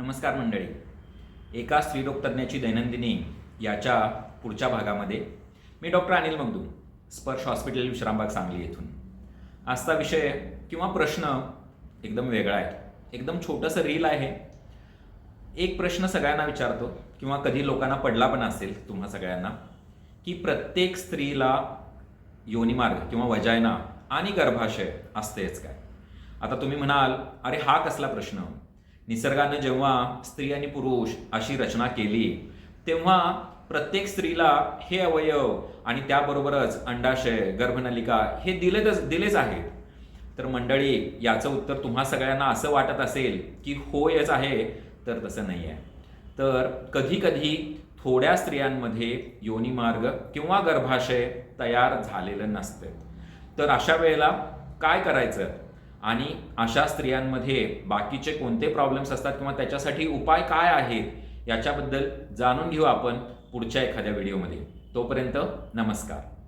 नमस्कार मंडळी. एका स्त्रीडोगतज्ज्ञाची दैनंदिनी याच्या पुढच्या भागामध्ये मी डॉक्टर अनिल मगदू स्पर्श हॉस्पिटल विश्रामबाग सांगली येथून. आजचा विषय किंवा प्रश्न एकदम वेगळा आहे. एकदम छोटंसं रील आहे. एक प्रश्न सगळ्यांना विचारतो किंवा कधी लोकांना पडला पण असेल तुम्हा सगळ्यांना की प्रत्येक स्त्रीला योनिमार्ग किंवा वजायना आणि गर्भाशय असतेच काय? आता तुम्ही म्हणाल अरे हा कसला प्रश्न? निसर्गानं जेव्हा स्त्री आणि पुरुष अशी रचना केली तेव्हा प्रत्येक स्त्रीला हे अवयव आणि त्याबरोबरच अंडाशय गर्भनलिका हे दिलेच दिलेच आहेत. तर मंडळी याचं उत्तर तुम्हा सगळ्यांना असं वाटत असेल की होयच आहे तर तसं नाही आहे तर कधी कधी थोड्या स्त्रियांमध्ये योनिमार्ग किंवा गर्भाशय तयार झालेलं नसतं. तर अशा वेळेला काय करायचं? आणि अशा स्त्रियांमध्ये बाकीचे कोणते प्रॉब्लेम्स असतात किंवा त्याच्यासाठी उपाय काय आहेत याच्याबद्दल जाणून घेऊ आपण पुढच्या एखाद्या व्हिडिओमध्ये तोपर्यंत नमस्कार.